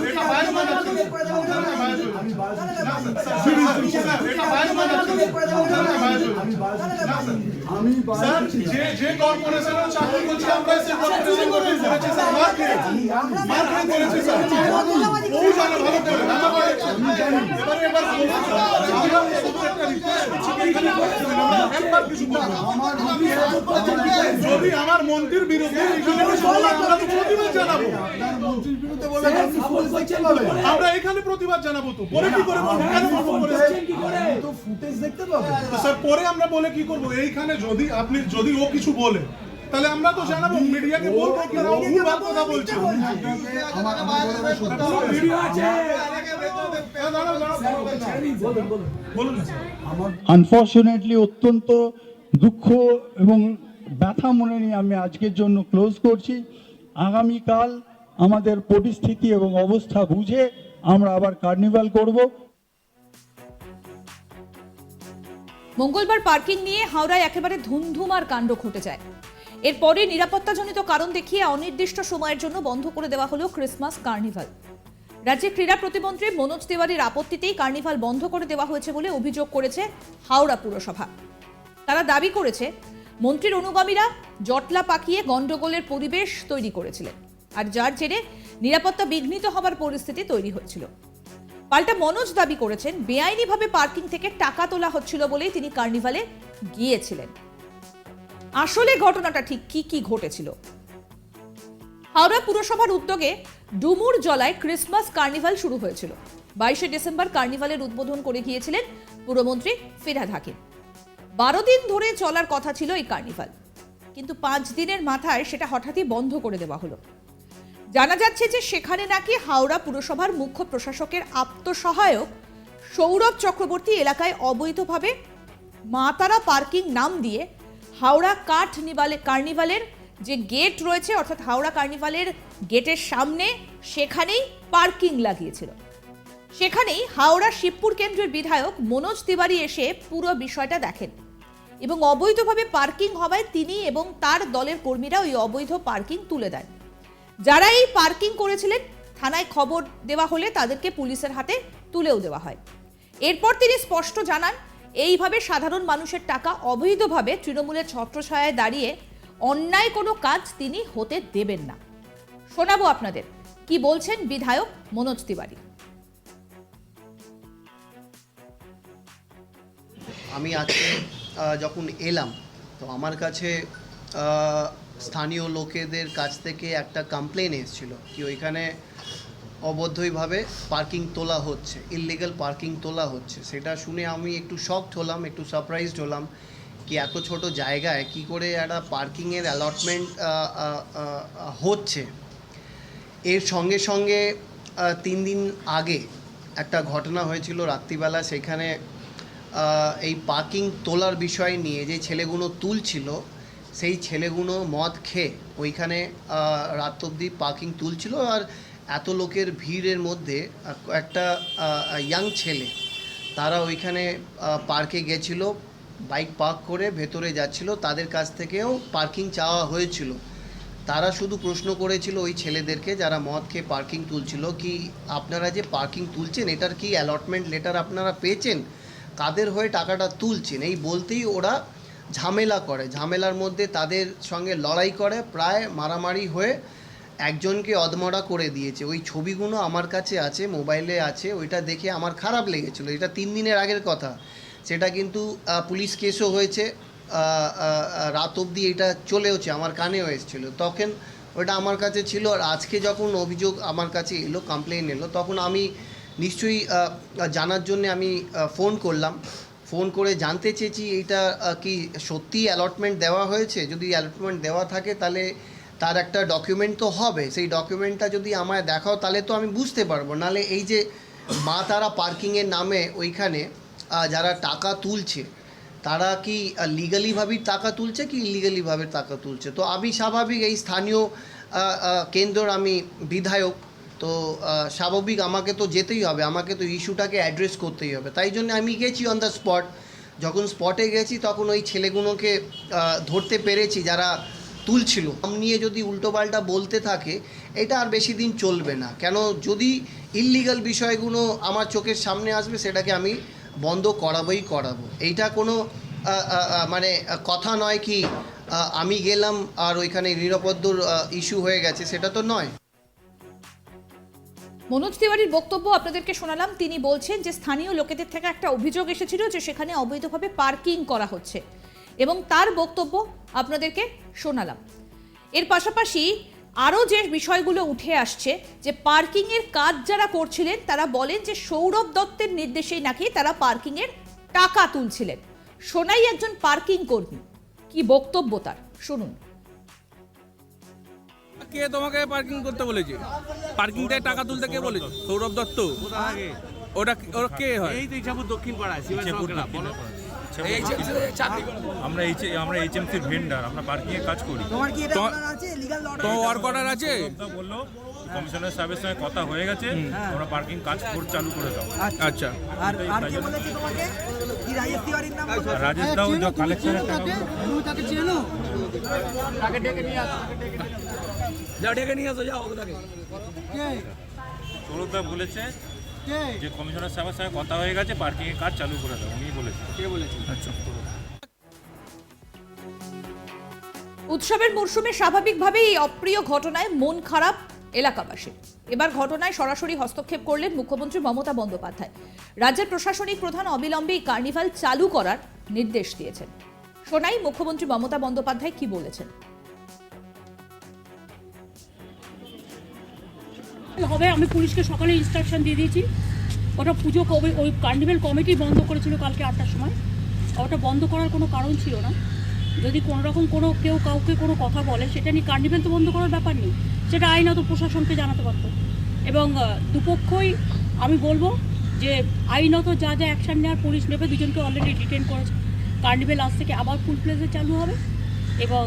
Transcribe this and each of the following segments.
এটা বাইরে বানাচ্ছে আমি আমি স্যার যে যে কর্পোরেশনে চাকরি করছি আমরা কর্পোরেশন করেছি স্যার করেছি স্যার জানে ভালো করে এবারে এবার যদি আমার মন্ত্রীর বিরুদ্ধে আমরা এখানে প্রতিবাদ জানাব তো পরে কি করে ফুটেজ দেখতে পাবেন তো স্যার পরে আমরা বলে কি করব এইখানে যদি আপনি যদি ও কিছু বলে তাহলে আমরা তো জানাব মিডিয়াকে বলব কি না ও ভুলভাল কথা বলছে আনফর্চুনেটলি অত্যন্ত দুঃখ এবং ব্যথা মনে নিয়ে আমি আজকের জন্য ক্লোজ করছি আগামীকাল আমাদের পরিস্থিতি এবং অবস্থা বুঝে আমরা আবার কার্নিভাল করব মঙ্গলবার পার্কিং নিয়ে হাওড়ায় একেবারে ধুমধুমার কাণ্ড ঘটে যায়। এরপরে নিরাপত্তাজনিত কারণ দেখিয়ে অনির্দিষ্ট সময়ের জন্য বন্ধ করে দেওয়া হলো ক্রিসমাস কার্নিভাল। রাজ্যের ক্রীড়া প্রতিমন্ত্রী মনোজ তিওয়ারির আপত্তিতেই কার্নিভাল বন্ধ করে দেওয়া হয়েছে বলে অভিযোগ করেছে হাওড়া পুরসভা। তারা দাবি করেছে, মন্ত্রীর অনুগামীরা জটলা পাকিয়ে গন্ডগোলের পরিবেশ তৈরি করেছিলেন, আর যার জেরে নিরাপত্তা বিঘ্নিত হবার পরিস্থিতি তৈরি হয়েছিল। পাল্টা মনোজ দাবি করেছেন, বেআইনিভাবে পার্কিং থেকে টাকা তোলা হচ্ছিল বলেই তিনি কার্নিভালে গিয়েছিলেন। আসলে ঘটনাটা ঠিক কি কি ঘটেছিল? হাওড়া পুরসভার উদ্যোগে ডুমুর জলায় ক্রিসমাস কার্নিভাল শুরু হয়েছিল। বাইশে ডিসেম্বর কার্নিভালের উদ্বোধন করে গিয়েছিলেন পুরমন্ত্রী ফিরহাদ হাকিম। বারো দিন ধরে চলার কথা ছিল এই কার্নিভাল। কিন্তু পাঁচ দিনের মাথায় সেটা হঠাৎই বন্ধ করে দেওয়া হলো। জানা যাচ্ছে যে সেখানে নাকি হাওড়া পুরসভার মুখ্য প্রশাসকের আত্মসহায়ক সৌরভ চক্রবর্তী এলাকায় অবৈধভাবে মাতারা পার্কিং নাম দিয়ে হাওড়া কাঠ নিবালে কার্নিভালের যে গেট রয়েছে, অর্থাৎ হাওড়া কার্নিভালের গেটের সামনে সেখানেই পার্কিং লাগিয়েছিল। সেখানেই হাওড়া শিবপুর কেন্দ্রের বিধায়ক মনোজ তিওয়ারি এসে পুরো বিষয়টা দেখেন এবং অবৈধভাবে পার্কিং হওয়ায় তিনি এবং তার দলের কর্মীরা ওই অবৈধ পার্কিং তুলে দেন। যারা এই পার্কিং করেছিলেন, থানায় খবর দেওয়া হলে তাদেরকে পুলিশের হাতে তুলেও দেওয়া হয়। এরপর তিনি স্পষ্ট জানান, এইভাবে সাধারণ মানুষের টাকা অবৈধভাবে তৃণমূলের ছত্রছায়ায় দাঁড়িয়ে অন্যায় কোনো কাজ তিনি হতে দেবেন না। শোনাবো আপনাদের, কি বলছেন বিধায়ক মনোজ তিওয়ারি। আমি আজকে যখন এলাম, তো আমার কাছে স্থানীয় লোকেদের কাছ থেকে একটা কমপ্লেন এসেছিল কি ওইখানে অবৈধভাবে পার্কিং তোলা হচ্ছে ইললিগাল পার্কিং তোলা হচ্ছে। সেটা শুনে আমি একটু শকড হলাম, একটু সারপ্রাইজড হলাম কি এত ছোট জায়গায় কি করে একটা পার্কিংয়ের অ্যালটমেন্ট হচ্ছে। এর সঙ্গে সঙ্গে তিন দিন আগে একটা ঘটনা হয়েছিল রাত্রিবেলা। সেখানে এই পার্কিং তোলার বিষয় নিয়ে যে ছেলেগুলো তুলছিল সেই ছেলেগুলো মদ খেয়ে ওইখানে রাত অবধি পার্কিং তুলছিল আর এত লোকের ভিড়ের মধ্যে একটা ইয়াং ছেলে, তারা ওইখানে পার্কে গেছিল বাইক পার্ক করে ভেতরে যাচ্ছিল, তাদের কাছ থেকেও পার্কিং চাওয়া হয়েছিল। তারা শুধু প্রশ্ন করেছিল ওই ছেলেদেরকে যারা মদ খেয়ে পার্কিং তুলছিল কি আপনারা যে পার্কিং তুলছেন, এটার কি অ্যালটমেন্ট লেটার আপনারা পেয়েছেন? কাদের হয়ে টাকাটা তুলছেন? এই বলতেই ওরা ঝামেলা করে। ঝামেলার মধ্যে তাদের সঙ্গে লড়াই করে, প্রায় মারামারি হয়ে একজনকে অদমরা করে দিয়েছে। ওই ছবিগুলো আমার কাছে আছে, মোবাইলে আছে, ওইটা দেখে আমার খারাপ লেগেছিলো। এটা তিন দিনের আগের কথা। সেটা কিন্তু পুলিশ কেসও হয়েছে রাত অবধি এটা চলেওছে, আমার কানেও এসেছিল। তখন ওটা আমার কাছে ছিল আর আজকে যখন অভিযোগ আমার কাছে এলো কমপ্লেন এলো, তখন আমি নিশ্চয়ই জানার জন্য আমি ফোন করলাম। ফোন করে জানতে চেয়েছি, এইটা কি সত্যি অ্যালটমেন্ট দেওয়া হয়েছে? যদি অ্যালটমেন্ট দেওয়া থাকে তাহলে তার একটা ডকুমেন্ট তো হবে। সেই ডকুমেন্টটা যদি আমায় দেখাও তাহলে তো আমি বুঝতে পারব। নাহলে এই যে মা তারা পার্কিংয়ের নামে ওইখানে যারা টাকা তুলছে, তারা কি লিগালিভাবেই টাকা তুলছে কি ইলিগালিভাবে টাকা তুলছে? তো আমি স্বাভাবিক এই স্থানীয় কেন্দ্রর আমি বিধায়ক তো স্বাভাবিক আমাকে তো যেতেই হবে, আমাকে তো ইস্যুটাকে অ্যাড্রেস করতেই হবে। তাই জন্য আমি গেছি অন দ্য স্পট যখন স্পটে গেছি, তখন ওই ছেলেগুলোকে ধরতে পেরেছি যারা তুলছিল। নাম নিয়ে যদি উল্টোপাল্টা বলতে থাকে, এটা আর বেশি দিন চলবে না। কেন, যদি ইল্লিগাল বিষয়গুলো আমার চোখের সামনে আসবে, সেটাকে আমি বন্ধ করাবই করাবো। এইটা কোনো মানে কথা নয় কি আমি গেলাম আর ওইখানে নিরাপত্তর ইস্যু হয়ে গেছে, সেটা তো নয়। মনোজ তিওয়ারির বক্তব্য আপনাদেরকে শোনালাম। তিনি বলছেন যে, স্থানীয় লোকেদের থেকে একটা অভিযোগ এসেছিল যে, সেখানে অবৈধভাবে পার্কিং করা হচ্ছে। এবং তার বক্তব্য আপনাদেরকে শোনালাম। এর পাশাপাশি আরও যে বিষয়গুলো উঠে আসছে, যে পার্কিংয়ের কাজ যারা করছিলেন, তারা বলেন যে, সৌরভ দত্তের নির্দেশেই নাকি তারা পার্কিংয়ের টাকা তুলছিলেন। সোনাই একজন পার্কিং কর্মী। কি বক্তব্য তার? শুনুন। কে তোমাকে পার্কিং করতে বলেছে? পার্কিং থেকে টাকা তুলতে কে বলেছে? সৌরভ দত্ত? ওটা ওরা কে হয়? এই তো ইচ্ছাপুর দক্ষিণ পাড়ায় আমরা এইচ আমরা এইচএমসির ভেন্ডার আমরা পার্কিং এ কাজ করি। তোমার কি এটা তো- আছে? লিগ্যাল তো ওয়ার্ক অর্ডার আছে? বলল কমিশনার সাহেবের সঙ্গে কথা হয়ে গেছে আমরা পার্কিং কাজ করে চালু করে দাও। আচ্ছা। আর আর কে বলেছে তোমাকে? কি রাজেশ তিওয়ারির নাম বলছো? রাজেশ দাও যা কালেকশনের টাকা তুমি তাকে চেনো যা ডেকে নিয়ে আসো। যাও ওটাকে সৌরভদা বলেছে যে কমিশনার সাহেবের সঙ্গে কথা হয়ে গেছে পার্কিং কাজ চালু করে দাও উনি বলেছে। আচ্ছা। উৎসবের মরশুমে স্বাভাবিকভাবেই এই অপ্রিয় ঘটনায় মন খারাপ এলাকাবাসীর। এবার ঘটনায় সরাসরি হস্তক্ষেপ করলেন মুখ্যমন্ত্রী মমতা বন্দ্যোপাধ্যায়। রাজ্যের প্রশাসনিক প্রধান অবিলম্বে এই কার্নিভাল চালু করার নির্দেশ দিয়েছেন। শোনাই মুখ্যমন্ত্রী মমতা বন্দ্যোপাধ্যায় কি বলেছেন? হবে। আমি পুলিশকে সকালে ইনস্ট্রাকশন দিয়ে দিয়েছি। ওটা পুজো কবে ওই কার্নিভেল কমিটি বন্ধ করেছিল কালকে আটটার সময়। ওটা বন্ধ করার কোনো কারণ ছিল না। যদি কোনো রকম কোনো কেউ কাউকে কোনো কথা বলে, সেটা নিয়ে কার্নিভেল তো বন্ধ করার ব্যাপার নেই। সেটা আইনত প্রশাসনকে জানাতে পারতো। এবং দুপক্ষই আমি বলব যে আইনত যা যা অ্যাকশন নেওয়ার পুলিশ নেবে, দুজনকে অলরেডি ডিটেন করেছে। কার্নিভেল আজ থেকে আবার ফুল প্লেসে চালু হবে। এবং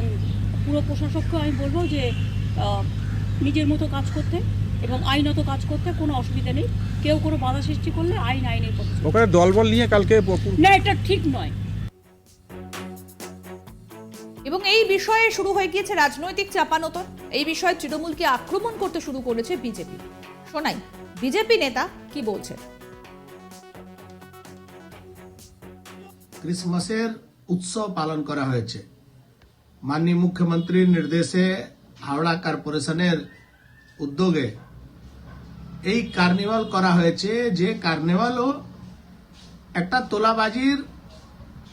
পুরো প্রশাসককে আমি বলব যে নিজের মতো কাজ করতে। এবং আইনত কাজ করতে কোনো অসুবিধা নেই। কেউ কোনো বাধা সৃষ্টি করলে আইন আইনের। ওখানে দলবল নিয়ে কালকে না এটা ঠিক নয়। এবং এই বিষয়ে শুরু হয়ে গিয়েছে রাজনৈতিক চাপানোতন। এই বিষয়ে তৃণমূলকে আক্রমণ করতে শুরু করেছে বিজেপি। শোনাই বিজেপি নেতা কি বলছেন ক্রিসমাসের উৎসব পালন করা হয়েছে। মাননীয় মুখ্যমন্ত্রীর নির্দেশে হাওড়া কর্পোরেশনের উদ্যোগে এই কার্নিভাল করা হয়েছে যে কার্নিভালও একটা তোলাবাজির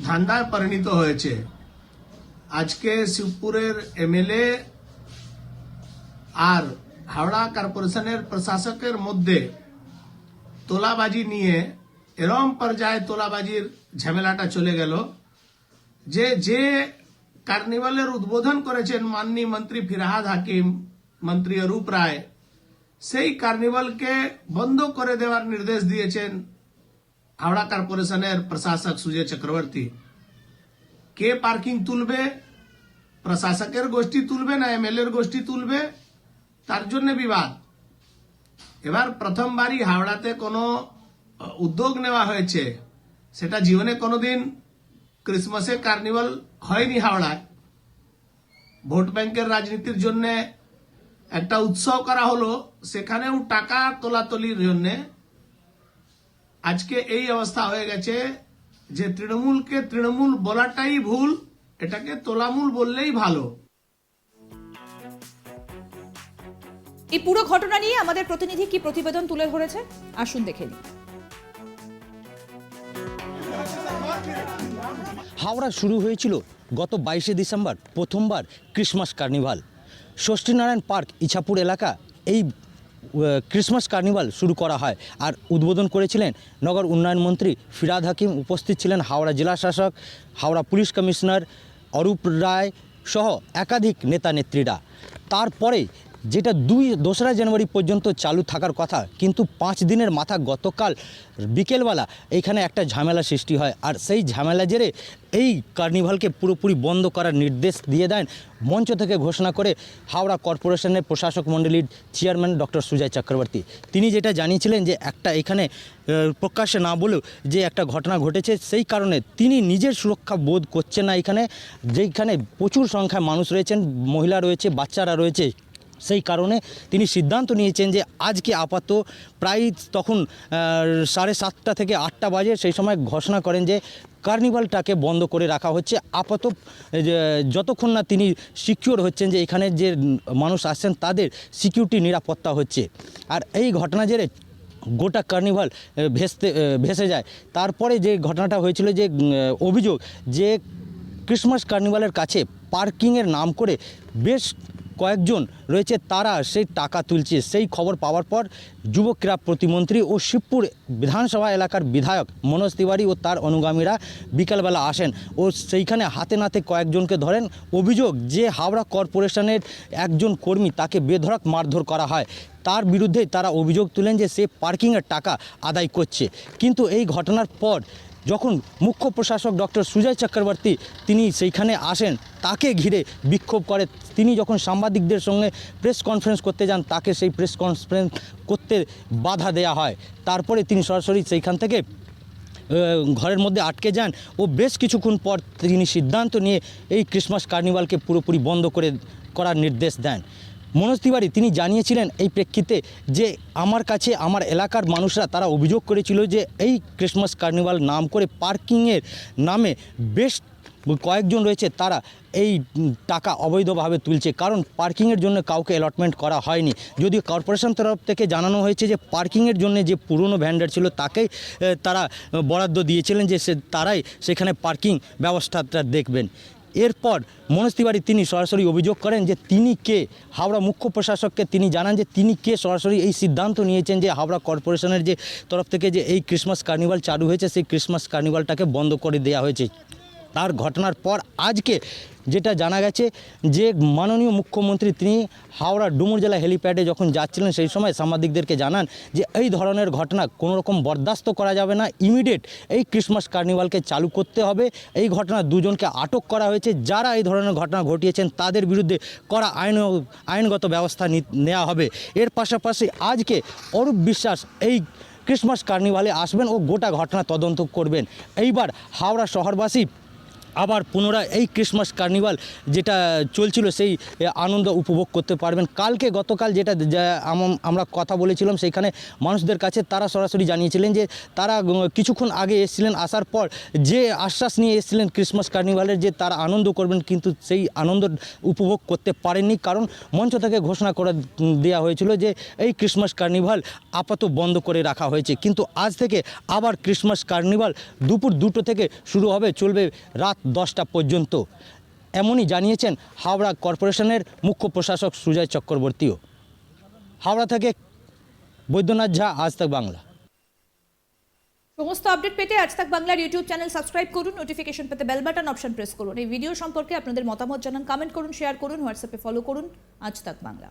ধান্দায় পরিণত হয়েছে। আজকে শিবপুরের এমএলএ আর হাওড়া কর্পোরেশনের প্রশাসকের মধ্যে তোলাবাজি নিয়ে এরম পর্যায়ে তোলাবাজির ঝামেলাটা চলে গেল যে যে কার্নিভালের উদ্বোধন করেছেন মাননীয় মন্ত্রী ফিরহাদ হাকিম, মন্ত্রী অরূপ রায় সেই কার্নিভালকে বন্ধ করে দেওয়ার নির্দেশ দিয়েছেন হাওড়া কর্পোরেশনের প্রশাসক সুজয় চক্রবর্তী। কে পার্কিং তুলবে? প্রশাসকের গোষ্ঠী তুলবে না এমএলএর গোষ্ঠী তুলবে? তার জন্য বিবাদ। এবার প্রথমবারই হাওড়াতে কোনো উদ্যোগ নেওয়া হয়েছে। সেটা জীবনে কোনোদিন ক্রিসমাসে কার্নিভাল হয়নি হাওড়ায়। ভোট ব্যাংকের রাজনীতির জন্য একটা উৎসব করা হলো সেখানেও টাকা তোলাতলির জন্য। আজকে এই অবস্থা হয়ে গেছে যে তৃণমূলকে তৃণমূল বলাটাই ভুল এটাকে তোলামূল বললেই ভালো। এই পুরো ঘটনা নিয়ে আমাদের প্রতিনিধি কি প্রতিবেদন তুলে ধরেছে? আসুন দেখে নিই। হাওড়া শুরু হয়েছিল গত বাইশে ডিসেম্বর প্রথমবার Christmas carnival. Shashthinarayan park, Ichapur এলাকা, এই ক্রিসমাস কার্নিভাল শুরু করা হয়। আর উদ্বোধন করেছিলেন নগর উন্নয়ন মন্ত্রী ফিরাদ হাকিম, উপস্থিত ছিলেন হাওড়া জেলা শাসক, হাওড়া পুলিশ কমিশনার অরূপ রায় সহ একাধিক নেতা নেত্রীরা তারপরে যেটা দুই দোসরা জানুয়ারি পর্যন্ত চালু থাকার কথা, কিন্তু পাঁচ দিনের মাথা গতকাল বিকেলবেলা এইখানে একটা ঝামেলা সৃষ্টি হয়। আর সেই ঝামেলা জেরে এই কার্নিভালকে পুরোপুরি বন্ধ করার নির্দেশ দিয়ে দেন মঞ্চ থেকে ঘোষণা করে হাওড়া কর্পোরেশনের প্রশাসক মণ্ডলীর চেয়ারম্যান ডক্টর সুজয় চক্রবর্তী। তিনি যেটা জানিয়েছিলেন যে একটা এখানে প্রকাশ্যে না বলেও যে একটা ঘটনা ঘটেছে, সেই কারণে তিনি নিজের সুরক্ষা বোধ করছেন না এখানে। যেখানে প্রচুর সংখ্যায় মানুষ রয়েছেন, মহিলা রয়েছে, বাচ্চারা রয়েছে সেই কারণে তিনি সিদ্ধান্ত নিয়েছেন যে আজকে আপাতত প্রায় তখন সাড়ে সাতটা থেকে আটটা বাজে সেই সময় ঘোষণা করেন যে কার্নিভালটাকে বন্ধ করে রাখা হচ্ছে। আপাত যতক্ষণ না তিনি সিকিউর হচ্ছেন যে এখানে যে মানুষ আসছেন তাদের সিকিউরিটি, নিরাপত্তা হচ্ছে। আর এই ঘটনা জেরে গোটা কার্নিভাল ভেসতে ভেসে যায়। তারপরে যে ঘটনাটা হয়েছিল যে অভিযোগ যে ক্রিসমাস কার্নিভালের কাছে পার্কিংয়ের নাম করে বেশ কয়েকজন রয়েছে তারা সেই টাকা তুলছে। সেই খবর পাওয়ার পর যুব ক্রীড়া প্রতিমন্ত্রী ও শিবপুর বিধানসভা এলাকার বিধায়ক মনোজ তিওয়ারি ও তার অনুগামীরা বিকালবেলা আসেন ও সেইখানে হাতে নাতে কয়েকজনকে ধরেন। অভিযোগ যে হাওড়া কর্পোরেশনের একজন কর্মী তাকে বেধড়ক মারধর করা হয়। তার বিরুদ্ধে তারা অভিযোগ তুলেন যে সে পার্কিংয়ের টাকা আদায় করছে। কিন্তু এই ঘটনার পর যখন মুখ্য প্রশাসক ডক্টর সুজয় চক্রবর্তী তিনি সেইখানে আসেন, তাকে ঘিরে বিক্ষোভ করে। তিনি যখন সাংবাদিকদের সঙ্গে প্রেস কনফারেন্স করতে যান, তাকে সেই প্রেস কনফারেন্স করতে বাধা দেয়া হয়। তারপরে তিনি সরাসরি সেইখান থেকে ঘরের মধ্যে আটকে যান ও বেশ কিছুক্ষণ পর তিনি সিদ্ধান্ত নিয়ে এই ক্রিসমাস কার্নিভালকে পুরোপুরি বন্ধ করে করার নির্দেশ দেন। মনোজ তিওয়ারি, তিনি জানিয়েছিলেন এই প্রেক্ষিতে যে আমার কাছে, আমার এলাকার মানুষরা তারা অভিযোগ করেছিল যে এই ক্রিসমাস কার্নিভাল নাম করে পার্কিংয়ের নামে বেশ কয়েকজন রয়েছে, তারা এই টাকা অবৈধভাবে তুলছে। কারণ পার্কিংয়ের জন্য কাউকে অ্যালটমেন্ট করা হয়নি। যদিও কর্পোরেশন তরফ থেকে জানানো হয়েছে যে পার্কিংয়ের জন্য যে পুরনো ভ্যান্ডার ছিল তাকেই তারা বরাদ্দ দিয়েছিলেন যে সে, তারাই সেখানে পার্কিং ব্যবস্থাটা দেখবেন। এরপর মনোজ তিওয়ারি তিনি সরাসরি অভিযোগ করেন যে তিনি কে? হাওড়া মুখ্য প্রশাসককে তিনি জানান যে তিনি কে? সরাসরি এই সিদ্ধান্ত নিয়েছেন যে হাওড়া কর্পোরেশনের যে তরফ থেকে যে এই ক্রিসমাস কার্নিভাল চালু হয়েছে, সেই ক্রিসমাস কার্নিভালটাকে বন্ধ করে দেওয়া হয়েছে। তার ঘটনার পর আজকে যেটা জানা গেছে যে মাননীয় মুখ্যমন্ত্রী তিনি হাওড়া ডুমুর জেলা হেলিপ্যাডে যখন যাচ্ছিলেন, সেই সময় সাংবাদিকদেরকে জানান যে এই ধরনের ঘটনা কোনো রকম বরদাস্ত করা যাবে না, ইমিডিয়েট এই ক্রিসমাস কার্নিভালকে চালু করতে হবে। এই ঘটনা দুজনকে আটক করা হয়েছে। যারা এই ধরনের ঘটনা ঘটিয়েছেন, তাদের বিরুদ্ধে করা আইন আইনগত ব্যবস্থা নেওয়া হবে। এর পাশাপাশি আজকে অরূপ বিশ্বাস এই ক্রিসমাস কার্নিভালে আসবেন ও গোটা ঘটনা তদন্ত করবেন। এইবার হাওড়া শহরবাসী আবার পুনরায় এই ক্রিসমাস কার্নিভাল যেটা চলছিল সেই আনন্দ উপভোগ করতে পারবেন। কালকে গতকাল যেটা আম- আমরা কথা বলেছিলাম সেইখানে মানুষদের কাছে তারা সরাসরি জানিয়েছিলেন যে, তারা কিছুক্ষণ আগে এসেছিলেন, আসার পর যে আশ্বাস নিয়ে এসেছিলেন ক্রিসমাস কার্নিভালের যে তারা আনন্দ করবেন, কিন্তু সেই আনন্দ উপভোগ করতে পারেননি। কারণ মঞ্চ থেকে ঘোষণা করে দেওয়া হয়েছিল যে, এই ক্রিসমাস কার্নিভাল আপাতত বন্ধ করে রাখা হয়েছে। কিন্তু আজ থেকে আবার ক্রিসমাস কার্নিভাল দুপুর দুটো থেকে শুরু হবে, চলবে রাত দশটা পর্যন্ত। এমনই জানিয়েছেন হাওড়া কর্পোরেশনের মুখ্য প্রশাসক সুজয় চক্রবর্তীও। হাওড়া থেকে বৈদ্যনাথ ঝা, আজ তাক বাংলা। সমস্ত আপডেট পেতে আজ তাক বাংলার ইউটিউব চ্যানেল সাবস্ক্রাইব করুন, নোটিফিকেশন পেতে বেল বাটন, অপশন প্রেস করুন। এই ভিডিও সম্পর্কে আপনাদের মতামত জানান, কমেন্ট করুন, শেয়ার করুন, হোয়াটসঅ্যাপে ফলো করুন। আজ তাক বাংলা।